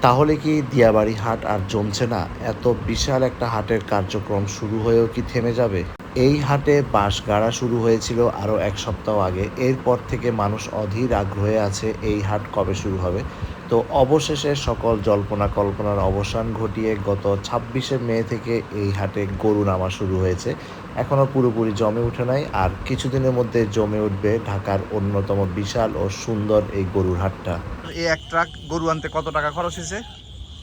তাহলে কি দিয়াবাড়ি হাট আর জমছে না? এত বিশাল একটা হাটের কার্যক্রম শুরু হয়েও কি থেমে যাবে? এই হাটে বাঁশ গাড়া শুরু হয়েছিল আরও এক সপ্তাহ আগে। এরপর থেকে মানুষ অধীর আগ্রহে আছে এই হাট কবে শুরু হবে? তো অবশেষে সকল জল্পনা কল্পনার অবসান ঘটিয়ে গত ছাব্বিশে মে থেকে এই হাটে গরু নামা শুরু হয়েছে। এখনও পুরোপুরি জমে উঠে নাই। আর কিছুদিনের মধ্যে জমে উঠবে ঢাকার অন্যতম বিশাল ও সুন্দর এই গরুর হাটটা। এই এক ট্রাক গরু আনতে কত টাকা খরচ হয়েছে?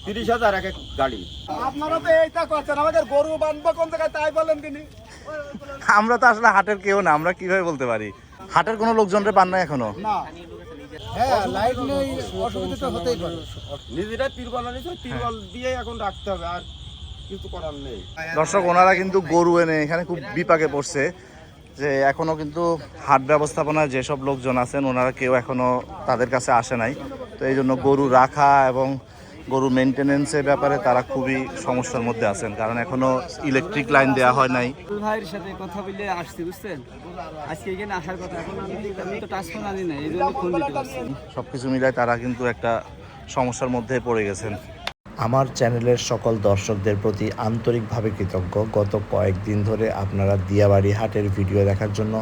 তিরিশ হাজার এক এক গাড়ি। আপনারা তো এইটা করছেন আমাদের গরু বাঁধবো কোন জায়গায় তাই বলেন তিনি? আমরা তো আসলে হাটের কেউ না আমরা কীভাবে বলতে পারি? হাটের কোনো লোকজনরে পান না এখনও? না। হ্যাঁ লাইট নেই অসুবিধা হতেই পারে। নিজেরাই তিরবল আনিস তিরবল দিয়ে এখন রাখতে হবে আর কিছু করার নেই। দর্শক ওনারা কিন্তু গরু এনে এখানে খুব বিপাকে পড়ছে যে এখনও কিন্তু হাট ব্যবস্থাপনায় যেসব লোকজন আছেন ওনারা কেউ এখনও তাদের কাছে আসে নাই। তো এই জন্য গরু রাখা এবং গরু মেনটেনেন্সের ব্যাপারে তারা খুবই সমস্যার মধ্যে আছেন কারণ এখনও ইলেকট্রিক লাইন দেওয়া হয় নাই। ভাইয়ের সাথে কথা বলে আসছি বুঝছেন? আজকে এখানে আসার কথা এখন আমি আমি তো টাচ ফোন আনি না এই জন্য ফোন দিতে পারছি সব কিছু মিলায় তারা কিন্তু একটা সমস্যার মধ্যে পড়ে গেছেন। আমার চ্যানেলের সকল দর্শকদের প্রতি আন্তরিকভাবে কৃতজ্ঞ। গত কয়েকদিন ধরে আপনারা দিয়াবাড়ি হাটের ভিডিও দেখার জন্য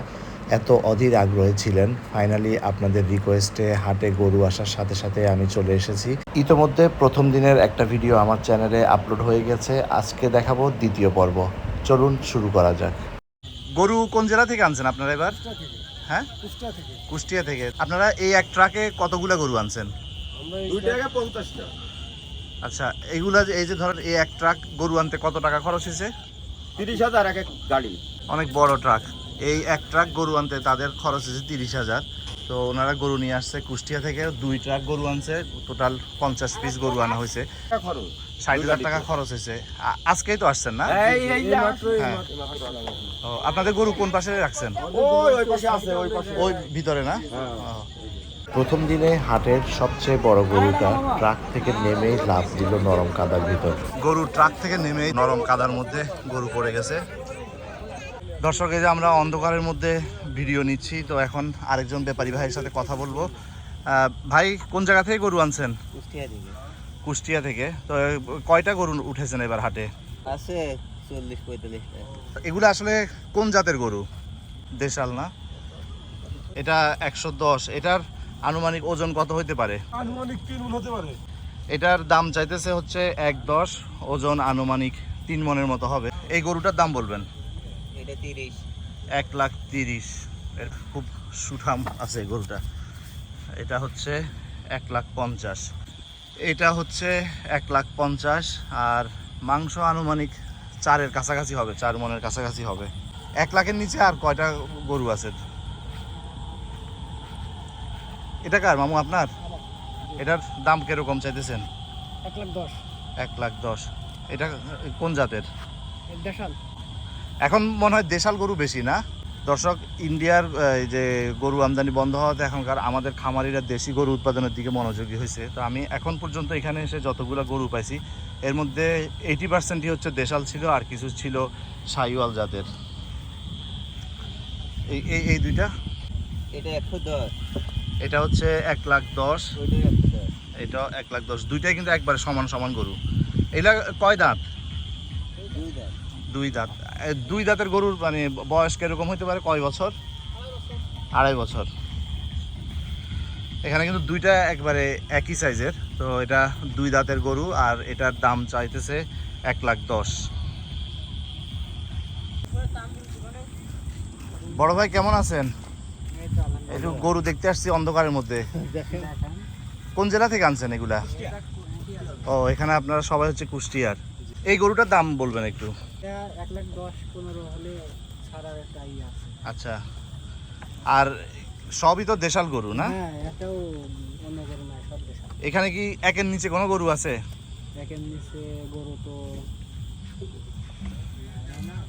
এত অধীর আগ্রহী ছিলেন। ফাইনালি আপনাদের রিকোয়েস্টে হাটে গরু আসার সাথে সাথে আমি চলে এসেছি। ইতোমধ্যে প্রথম দিনের একটা ভিডিও আমার চ্যানেলে আপলোড হয়ে গেছে। আজকে দেখাবো দ্বিতীয় পর্ব। চলুন শুরু করা যাক। গরু কোন জেলা থেকে আনছেন আপনারা এবার? হ্যাঁ? কুষ্টিয়া থেকে। কুষ্টিয়া থেকে। আপনারা এই এক ট্রাকে কতগুলা গরু আনছেন? দুই টাকা পঞ্চাশটা। আচ্ছা এইগুলা যে এই যে ধরেন এই এক ট্রাক গরু আনতে কত টাকা খরচ হয়েছে? তিরিশ হাজার এক এক গাড়ি। অনেক বড় ট্রাক। এই এক ট্রাক গরু আনতে তাদের খরচ হয়েছে তিরিশ হাজার। তো ওনারা গরু নিয়ে আসছে কুষ্টিয়া থেকে দুই ট্রাক গরু আনছে টোটাল পঞ্চাশ পিস গরু আনা হয়েছে। ষাট হাজার টাকা খরচ হয়েছে। আজকেই তো আসছেন না? হ্যাঁ। ও, আপনাদের গরু কোন পাশে রাখছেন? ওই ওই পাশে ওই ভিতরে না? প্রথম দিনে হাটের সবচেয়ে বড় গরুটা ট্রাক থেকে নেমেই লাফ দিল নরম কাদার ভিতর। গরু ট্রাক থেকে নেমে নরম কাদার মধ্যে গরু পড়ে গেছে। দর্শক এই যে আমরা অন্ধকারের মধ্যে ভিডিও নিচ্ছি তো এখন আরেকজন ব্যাপারী ভাইয়ের সাথে কথা বলব। ভাই কোন জায়গা থেকে গরু আনছেন? কুষ্টিয়া থেকে। কুষ্টিয়া থেকে। তো কয়টা গরু উঠেছেন এবার হাটে? আছে চল্লিশ পঁয়তাল্লিশটা এগুলো আসলে কোন জাতের গরু? দেশাল না? এটা একশো দশ। এটার আনুমানিক ওজন কত হইতে পারে? আনুমানিক তিন মন হতে পারে। এটার দাম চাইতেছে হচ্ছে এক দশ। ওজন আনুমানিক তিন মনের মতো হবে। এই গরুটার দাম বলবেন? এটা তিরিশ। এক লাখ তিরিশ। এর খুব সুঠাম আছে গরুটা। এটা হচ্ছে এক লাখ পঞ্চাশ। এটা হচ্ছে এক লাখ পঞ্চাশ আর মাংস আনুমানিক চারের কাছাকাছি হবে চার মনের কাছাকাছি হবে। এক লাখের নিচে আর কয়টা গরু আছে? এটা কার মামু আপনার? এটার দাম কীরকম চাইতেছেন? এক লাখ দশ। এক লাখ দশ। এটা কোন জাতের? দেশাল। এখন মনে হয় দেশাল গরু বেশি না। দর্শক ইন্ডিয়ার এই যে গরু আমদানি বন্ধ হওয়াতে এখনকার আমাদের খামারিরা দেশি গরু উৎপাদনের দিকে মনোযোগী হয়েছে। তো আমি এখন পর্যন্ত এখানে এসে যতগুলো গরু পাইছি এর মধ্যে এইটি পার্সেন্টই হচ্ছে দেশাল ছিল আর কিছু ছিল সাইওয়াল জাতের। এই এই এই দুইটা? এটা একশো দশ। এটা হচ্ছে এক লাখ দশ। এটা এক লাখ দশ। দুইটাই কিন্তু একবারে সমান সমান গরু। এগুলা কয় দাঁত। দুই দাঁত। দুই দাঁতের গরুর মানে বয়স কীরকম হতে পারে? কয় বছর? আড়াই বছর। এখানে কিন্তু দুইটা একবারে একই সাইজের। তো এটা দুই দাঁতের গরু, আর এটার দাম চাইতেছে এক লাখ দশ। বড় ভাই, কেমন আছেন? একটু গরু দেখতে আসছি অন্ধকারের মধ্যে। কোন জেলা থেকে আনছেন এগুলা? ও, এখানে আপনারা সবাই হচ্ছে কুষ্টিয়ার। এই গরুটার দাম বলবেন একটু। এক লাখ দশ পনেরো হলে ছাড়ার একটা ইয়ে আছে। আচ্ছা। আর সবই তো দেশাল গরু না? হ্যাঁ এটাও অন্য গরু নয় সব দেশাল। এখানে কি একের নিচে কোনো গরু আছে? একের নিচে গরু তো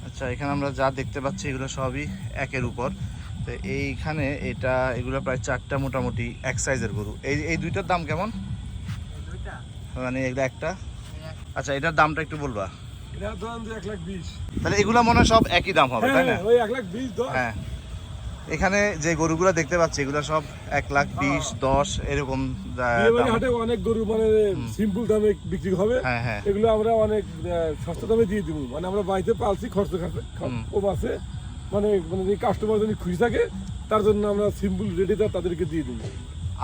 আচ্ছা এখানে আমরা যা দেখতে পাচ্ছি এগুলো সবই একের উপর। তো এইখানে এটা এগুলো প্রায় চারটা মোটামুটি এক সাইজের গরু। এই এই দুইটার দাম কেমন? মানে এগুলো একটা। আচ্ছা এটার দামটা একটু বলবা। এটা ধরেন যে এক লাখ বিশ। তাহলে এগুলো মনে হয় সব একই দাম হবে তাই না? ওই এক লাখ বিশ দশ। হ্যাঁ। এখানে যে গরুগুলো দেখতে পাচ্ছি এগুলো সব এক লাখ বিশ দশ এরকম বিয়েবাড়ি হাটে অনেক গরু মানে সিম্পল দামে বিক্রি হবে। হ্যাঁ হ্যাঁ। এগুলো আমরা অনেক সস্তা দামে দিয়ে দিব। মানে আমরা বাড়িতে পালছি খরচ কম আছে। মানে মানে যে কাস্টমার যদি খুশি থাকে তার জন্য আমরা সিম্পল রেটে তাদেরকে দিয়ে দিব।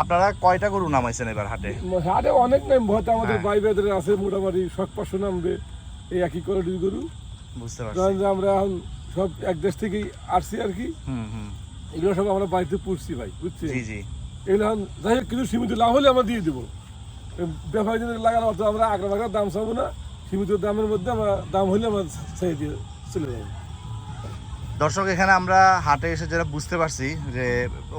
আপনারা কয়টা গরু নামাইছেন এবার হাটে? হাটে অনেক নাম হয়তো আমাদের হ্যাঁ। ভাই আছে মোটামুটি শখ পাঁচশো নামবে। এই একই করে দুই গরু। বুঝতে পারছি। আমরা এখন সব এক দেশ থেকেই আসছি আর কি। এগুলো সব আমরা বাড়িতে পুষছি ভাই বুঝছি এগুলো এখন যাই হোক কিছু সীমিত লাভ হলে আমরা দিয়ে দেবো। ব্যাপারী লাগার অর্থ আমরা আগ্রা বাগরা দাম চাবো না। সীমিত দামের মধ্যে আমরা দাম হলে আমরা দিয়ে চলে যাব। দর্শক এখানে আমরা হাটে এসে যেটা বুঝতে পারছি যে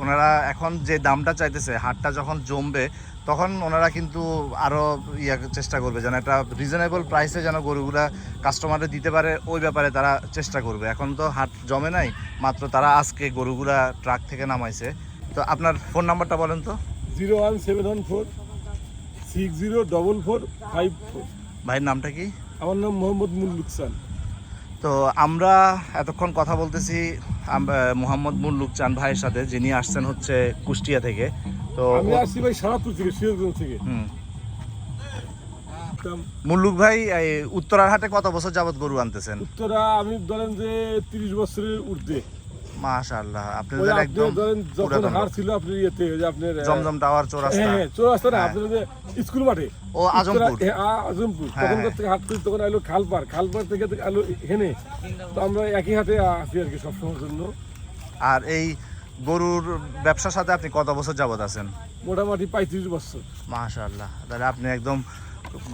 ওনারা এখন যে দামটা চাইতেছে হাটটা যখন জমবে তখন ওনারা কিন্তু আরও ইয়া চেষ্টা করবে যেন একটা রিজনেবল প্রাইসে যেন গরুগুলা কাস্টমারে দিতে পারে ওই ব্যাপারে তারা চেষ্টা করবে। এখন তো হাট জমে নাই মাত্র তারা আজকে গরুগুলা ট্রাক থেকে নামাইছে। তো আপনার ফোন নাম্বারটা বলেন তো। Zero one seven one four six zero double four five four. ভাইয়ের নামটা কি? আমার নাম মোহাম্মদ মুল্লুকসান। তো আমরা এতক্ষণ কথা বলতেছি মোহাম্মদ মুল্লুক চান ভাইয়ের সাথে যিনি আসছেন হচ্ছে কুষ্টিয়া থেকে। তো আমি আসছি ভাই সারাপুর থেকে সিরাজগঞ্জ থেকে। মুল্লুক ভাই উত্তরার হাটে কত বছর যাবত গরু আনতেছেন? উত্তরা আমি ধরেন যে তিরিশ বছরের ঊর্ধ্বে। মাশাআল্লাহ আপনি ওই তো আপনি একদম যখন হার ছিল আপনার ইয়েতে যে আপনার জমজম টাওয়ার চৌরাস্তা। হ্যাঁ হ্যাঁ চৌরাস্তা না হ্যাঁ। আপনার যে স্কুল মাঠে। ও আজমপুর। উত্তরা- আ- আজমপুর। তখন। থেকে হাট করি তখন আইলো খালপার খালপার থেকে থেকে আইলো হেনে তো আমরা একই হাটে আছি আর কি সবসময়ের জন্য। আর এই গরুর ব্যবসার সাথে আপনি কত বছর যাবত আছেন? মোটামুটি পঁয়ত্রিশ বছর। মাশাআল্লাহ। তাহলে আপনি একদম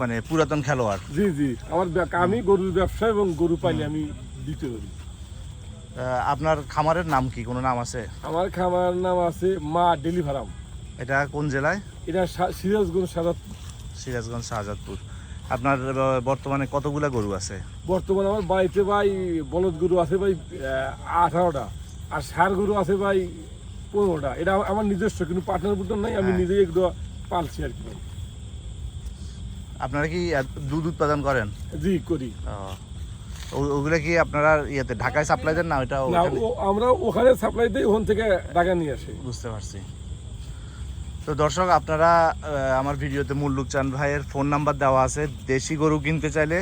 মানে পুরাতন খেলোয়াড়। জি জি। আমার আমি গরুর ব্যবসা এবং গরু পাইলে আমি দিতে পারি আপনার খামারের নাম কি? কোনো নাম আছে? আমার খামার নাম আছে মা ডেলি ফার্ম এটা কোন জেলায়? এটা সিরাজগঞ্জ সাজাত সিরাজগঞ্জ শাহজাদপুর আপনার বর্তমানে কতগুলা গরু আছে? বর্তমানে আমার বাড়িতে ভাই বলদ গরু আছে ভাই আঠারোটা। আর সার গরু আছে ভাই পনেরোটা। এটা আমার- নিজস্ব কিন্তু পার্টনার বুটন নাই আমি হ্যাঁ। নিজেই এগুলো পালছি আর কি আপনারা কি দুধ উৎপাদন করেন? জি করি। ওগুলো কি আপনারা ইয়েতে ঢাকায় সাপ্লাই দেন না? ওইটা আমরা ওখানে সাপ্লাই দিই ওখান থেকে টাকা নিয়ে আসি। বুঝতে পারছি। তো দর্শক আপনারা আমার ভিডিওতে মুল্লুক চান ভাইয়ের ফোন নাম্বার দেওয়া আছে। দেশি গরু কিনতে চাইলে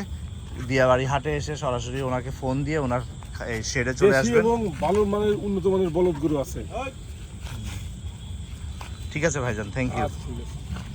দিয়াবাড়ি হাটে এসে সরাসরি ওনাকে ফোন দিয়ে ওনার শেডে চলে আসবেন। এবং ভালো মানের উন্নত মানের বলদ গরু আছে। ঠিক আছে ভাইজান থ্যাংক ইউ আচ্ছা, আছে।